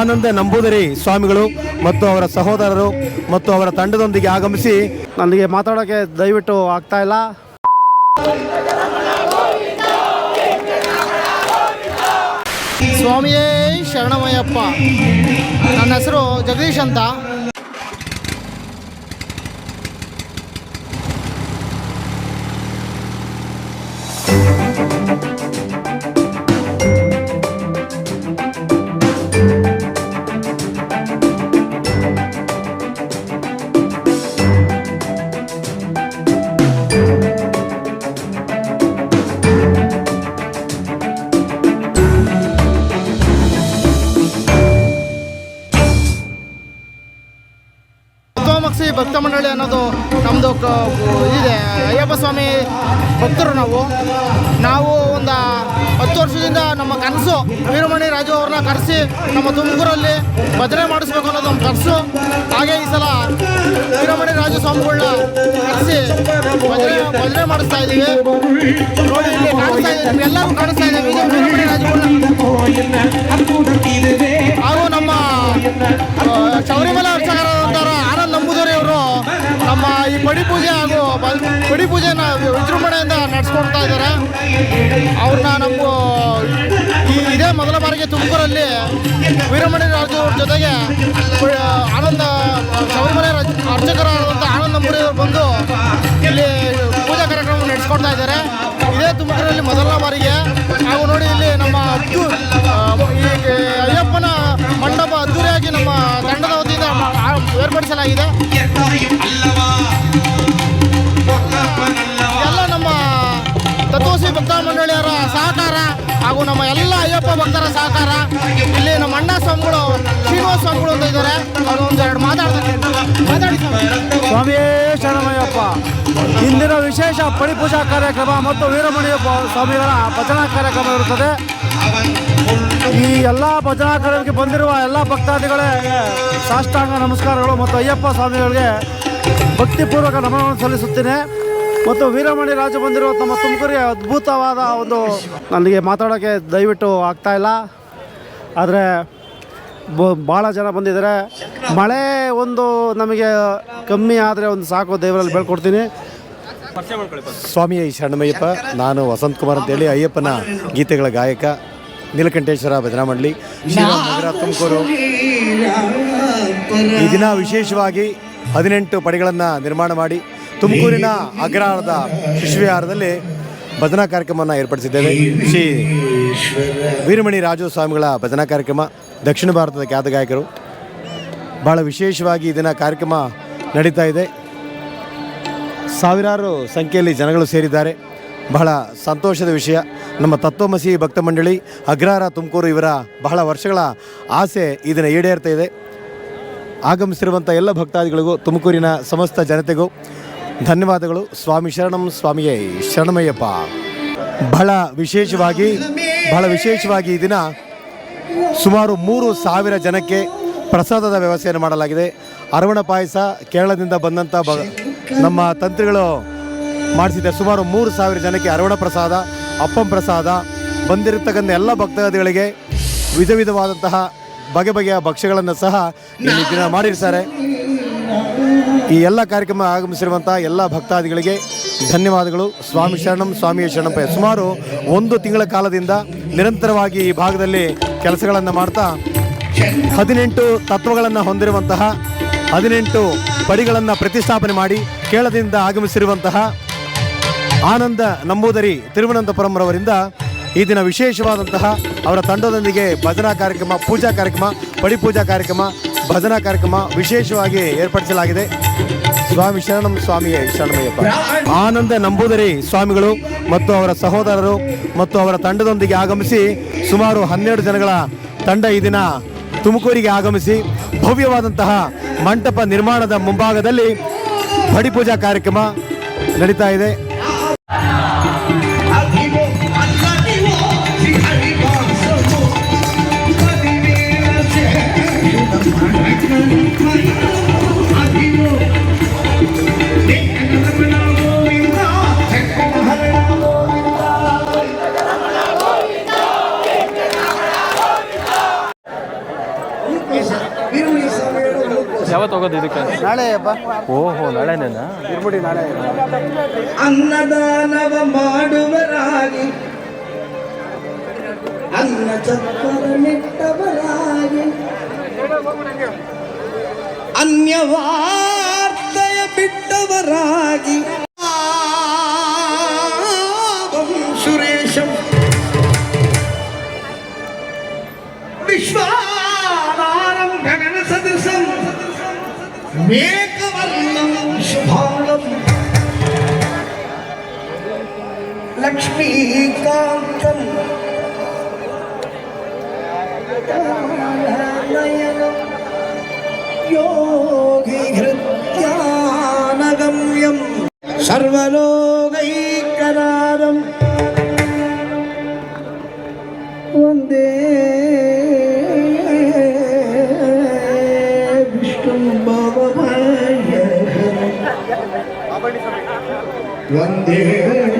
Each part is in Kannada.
ಆನಂದ ನಂಬೂದರಿ ಸ್ವಾಮಿಗಳು ಮತ್ತು ಅವರ ಸಹೋದರರು ಮತ್ತು ಅವರ ತಂಡದೊಂದಿಗೆ ಆಗಮಿಸಿ ನನಗೆ ಮಾತಾಡೋಕ್ಕೆ ದಯವಿಟ್ಟು ಆಗ್ತಾ ಇಲ್ಲ. ಸ್ವಾಮಿಯೇ ಶರಣಮಯ್ಯಪ್ಪ. ನನ್ನ ಹೆಸರು ಜಗದೀಶ್ ಅಂತ. ತತ್ವಮಕ್ಸಿ ಭಕ್ತ ಮಂಡಳಿ ಅನ್ನೋದು ನಮ್ಮದು ಇದೆ. ಅಯ್ಯಪ್ಪ ಸ್ವಾಮಿ ಭಕ್ತರು ನಾವು. ನಾವು ಒಂದು ಹತ್ತು ವರ್ಷದಿಂದ ನಮ್ಮ ಕನಸು, ವೀರಮಣಿ ರಾಜು ಅವ್ರನ್ನ ಕರೆಸಿ ನಮ್ಮ ತುಮಕೂರಲ್ಲಿ ಭಜನೆ ಮಾಡಿಸ್ಬೇಕು ಅನ್ನೋದು ನಮ್ಮ ಕನಸು. ಹಾಗೆ ಈ ಸಲ ವೀರಮಣಿ ರಾಜು ಸ್ವಾಮಿಗಳನ್ನ ಕರೆಸಿ ಭಜನೆ ಭಜನೆ ಮಾಡಿಸ್ತಾ ಇದ್ದೀವಿ. ನೋಡಿ ಕಾಣಿಸ್ತಾ ಎಲ್ಲರೂ ಕಾಣಿಸ್ತಾ ಇದ್ದೀವಿ ಇದು ವೀರಮಣಿ ರಾಜುಗಳನ್ನ ಹಾಗೂ ನಮ್ಮ ಶಬರಿಮಲೆ ಪಡಿ ಪೂಜೆನ ವಿಜೃಂಭಣೆಯಿಂದ ನಡೆಸ್ಕೊಡ್ತಾ ಇದ್ದಾರೆ. ಅವ್ರನ್ನ ನಮ್ಮ ಈ ಇದೇ ಮೊದಲ ಬಾರಿಗೆ ತುಮಕೂರಲ್ಲಿ ವೀರಮಣಿ ರಾಜು ಅವ್ರ ಜೊತೆಗೆ ಆನಂದ, ಶಬರಿಮಲೆ ಅರ್ಚಕರ ಅರ್ಚಕರಾದಂಥ ಆನಂದ ಮುರಿಯವರು ಬಂದು ಇಲ್ಲಿ ಪೂಜಾ ಕಾರ್ಯಕ್ರಮ ನಡೆಸ್ಕೊಡ್ತಾ ಇದ್ದಾರೆ. ಇದೇ ತುಮಕೂರಲ್ಲಿ ಮೊದಲ ಬಾರಿಗೆ. ನಾವು ನೋಡಿ ಇಲ್ಲಿ ನಮ್ಮ ಅಯ್ಯಪ್ಪನ ಮಂಟಪ ಅದ್ದೂರಿಯಾಗಿ ನಮ್ಮ ತಂಡದ ವತಿಯಿಂದ ಏರ್ಪಡಿಸಲಾಗಿದೆ. ಭಕ್ತ ಮಂಡಳಿಯರ ಸಹಕಾರ ಹಾಗೂ ನಮ್ಮ ಎಲ್ಲ ಅಯ್ಯಪ್ಪ ಭಕ್ತರ ಸಹಕಾರ. ಇಲ್ಲಿ ನಮ್ಮ ಅಣ್ಣ ಸ್ವಾಮಿಗಳು, ಶ್ರೀನಿವಾಸ ಸ್ವಾಮಿಗಳು ಅಂತ ಇದ್ದಾರೆ. ಅವರು ಒಂದು ಎರಡು ಮಾತಾಡ್ತಾರೆ. ಮಾತಾಡಿ ಸ್ವಾಮಿ. ಇಂದಿನ ವಿಶೇಷ ಪಡಿಪೂಜಾ ಕಾರ್ಯಕ್ರಮ ಮತ್ತು ವೀರಮಣಿಯಪ್ಪ ಸ್ವಾಮಿಗಳ ಭಜನಾ ಕಾರ್ಯಕ್ರಮ ಇರುತ್ತದೆ. ಈ ಎಲ್ಲ ಭಜನಾ ಕಾರ್ಯಕ್ರಮಕ್ಕೆ ಬಂದಿರುವ ಎಲ್ಲ ಭಕ್ತಾದಿಗಳೇ, ಸಾಷ್ಟಾಂಗ ನಮಸ್ಕಾರಗಳು ಮತ್ತು ಅಯ್ಯಪ್ಪ ಸ್ವಾಮಿಗಳಿಗೆ ಭಕ್ತಿಪೂರ್ವಕ ನಮನವನ್ನು ಸಲ್ಲಿಸುತ್ತೇನೆ. ಮತ್ತು ವೀರಮಣಿ ರಾಜು ಬಂದಿರೋ ನಮ್ಮ ತುಮಕೂರಿಗೆ ಅದ್ಭುತವಾದ ಒಂದು ನನಗೆ ಮಾತಾಡೋಕ್ಕೆ ದಯವಿಟ್ಟು ಆಗ್ತಾಯಿಲ್ಲ ಇಲ್ಲ. ಆದರೆ ಭಾಳ ಜನ ಬಂದಿದ್ದಾರೆ. ಮಳೆ ಒಂದು ನಮಗೆ ಕಮ್ಮಿ ಆದರೆ ಒಂದು ಸಾಕು ದೇವರಲ್ಲಿ ಬೆಳ್ಕೊಡ್ತೀನಿ ಸ್ವಾಮಿ ಶರಣಮಯ್ಯಪ್ಪ, ನಾನು ವಸಂತ್ ಕುಮಾರ್ ಅಂತೇಳಿ ಅಯ್ಯಪ್ಪನ ಗೀತೆಗಳ ಗಾಯಕ, ನೀಲಕಂಠೇಶ್ವರ ಭಜನಾ ಮಂಡಳಿ ಶ್ರೀರಾಮ್ ನಗರ ತುಮಕೂರು. ಈ ದಿನ ವಿಶೇಷವಾಗಿ ಹದಿನೆಂಟು ಪಡೆಗಳನ್ನು ನಿರ್ಮಾಣ ಮಾಡಿ ತುಮಕೂರಿನ ಅಗ್ರಹಾರದ ಶಿಶುವಿಹಾರದಲ್ಲಿ ಭಜನಾ ಕಾರ್ಯಕ್ರಮವನ್ನು ಏರ್ಪಡಿಸಿದ್ದೇವೆ. ಶ್ರೀ ವೀರಮಣಿ ರಾಜು ಸ್ವಾಮಿಗಳ ಭಜನಾ ಕಾರ್ಯಕ್ರಮ, ದಕ್ಷಿಣ ಭಾರತದ ಖ್ಯಾತ ಗಾಯಕರು. ಭಾಳ ವಿಶೇಷವಾಗಿ ಇದನ್ನ ಕಾರ್ಯಕ್ರಮ ನಡೀತಾ ಇದೆ. ಸಾವಿರಾರು ಸಂಖ್ಯೆಯಲ್ಲಿ ಜನಗಳು ಸೇರಿದ್ದಾರೆ. ಬಹಳ ಸಂತೋಷದ ವಿಷಯ. ನಮ್ಮ ತತ್ವಮಸಿ ಭಕ್ತ ಮಂಡಳಿ ಅಗ್ರಹಾರ ತುಮಕೂರು ಇವರ ಬಹಳ ವರ್ಷಗಳ ಆಸೆ ಇದನ್ನು ಈಡೇರ್ತಾ ಇದೆ. ಆಗಮಿಸಿರುವಂಥ ಎಲ್ಲ ಭಕ್ತಾದಿಗಳಿಗೂ, ತುಮಕೂರಿನ ಸಮಸ್ತ ಜನತೆಗೂ ಧನ್ಯವಾದಗಳು. ಸ್ವಾಮಿ ಶರಣಂ, ಸ್ವಾಮಿಯೇ ಶರಣಮಯ್ಯಪ್ಪ. ಬಹಳ ವಿಶೇಷವಾಗಿ ಬಹಳ ವಿಶೇಷವಾಗಿ ಈ ದಿನ ಸುಮಾರು ಮೂರು ಸಾವಿರ ಜನಕ್ಕೆ ಪ್ರಸಾದದ ವ್ಯವಸ್ಥೆಯನ್ನು ಮಾಡಲಾಗಿದೆ. ಅರವಣ ಪಾಯಸ ಕೇರಳದಿಂದ ಬಂದಂಥ ಬ, ನಮ್ಮ ತಂತ್ರಿಗಳು ಮಾಡಿಸಿದ್ದೆ ಸುಮಾರು ಮೂರು ಸಾವಿರ ಜನಕ್ಕೆ ಅರವಣ ಪ್ರಸಾದ, ಅಪ್ಪಂ ಪ್ರಸಾದ, ಬಂದಿರತಕ್ಕಂಥ ಎಲ್ಲ ಭಕ್ತಾದಿಗಳಿಗೆ ವಿಧ ವಿಧವಾದಂತಹ ಬಗೆ ಬಗೆಯ ಭಕ್ಷ್ಯಗಳನ್ನು ಸಹ ಇಲ್ಲಿ ದಿನ ಮಾಡಿರ್ತಾರೆ. ಈ ಎಲ್ಲ ಕಾರ್ಯಕ್ರಮ ಆಗಮಿಸಿರುವಂಥ ಎಲ್ಲ ಭಕ್ತಾದಿಗಳಿಗೆ ಧನ್ಯವಾದಗಳು. ಸ್ವಾಮಿ ಶರಣಂ, ಸ್ವಾಮಿಯ ಶರಣಪ್ಪ ಸುಮಾರು ಒಂದು ತಿಂಗಳ ಕಾಲದಿಂದ ನಿರಂತರವಾಗಿ ಈ ಭಾಗದಲ್ಲಿ ಕೆಲಸಗಳನ್ನು ಮಾಡ್ತಾ ಹದಿನೆಂಟು ತತ್ವಗಳನ್ನು ಹೊಂದಿರುವಂತಹ ಹದಿನೆಂಟು ಪಡಿಗಳನ್ನು ಪ್ರತಿಷ್ಠಾಪನೆ ಮಾಡಿ ಕೇಳದಿಂದ ಆಗಮಿಸಿರುವಂತಹ ಆನಂದ ನಂಬೂದರಿ ತಿರುವನಂತಪುರಂರವರಿಂದ ಈ ದಿನ ವಿಶೇಷವಾದಂತಹ ಅವರ ತಂಡದೊಂದಿಗೆ ಭಜನಾ ಕಾರ್ಯಕ್ರಮ, ಪೂಜಾ ಕಾರ್ಯಕ್ರಮ ಪಡಿಪೂಜಾ ಕಾರ್ಯಕ್ರಮ, ಭಜನಾ ಕಾರ್ಯಕ್ರಮ ವಿಶೇಷವಾಗಿ ಏರ್ಪಡಿಸಲಾಗಿದೆ. ಸ್ವಾಮಿ ಶರಣಂ ಸ್ವಾಮಿಯೇ, ಶರಣಮಯ್ಯಪ್ಪ. ಆನಂದ ನಂಬೂದರಿ ಸ್ವಾಮಿಗಳು ಮತ್ತು ಅವರ ಸಹೋದರರು ಮತ್ತು ಅವರ ತಂಡದೊಂದಿಗೆ ಆಗಮಿಸಿ ಸುಮಾರು ಹನ್ನೆರಡು ಜನಗಳ ತಂಡ ಈ ದಿನ ತುಮಕೂರಿಗೆ ಆಗಮಿಸಿ ಭವ್ಯವಾದಂತಹ ಮಂಟಪ ನಿರ್ಮಾಣದ ಮುಂಭಾಗದಲ್ಲಿ ಪಡಿಪೂಜಾ ಕಾರ್ಯಕ್ರಮ ನಡೀತಾ ಇದೆ. ಯಾವತ್ತು ಹೋಗೋದು ಇದಕ್ಕೆ? ನಾಳೆ ಅಪ್ಪ ಓಹೋ ನಾಳೆನೇನಾ? ಇರ್ಬಿಡಿ ನಾಳೆ ಅನ್ನದಾನವ ಮಾಡುವರಾಗಿ ಅನ್ನ ಚಪ್ಪರ ನೆಟ್ಟವರಾಗಿ ಅನ್ಯವಾರ್ತೆಯ ಬಿಟ್ಟವರಾಗಿ ലക്ഷ്മീകാന്തം യോഗി ലക്ഷ്മീകാന്തം സർവലോകൈ One day.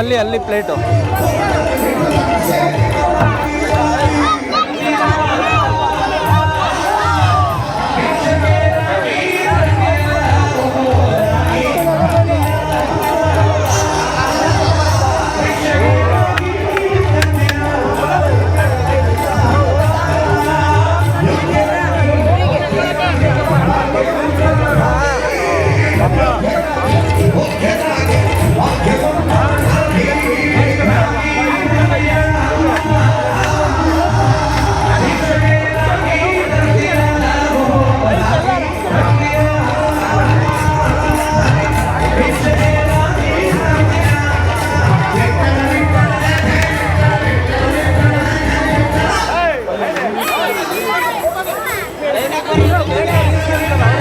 ಅಲ್ಲಿ ಅಲ್ಲಿ ಪ್ಲೇಟು. Ayun na,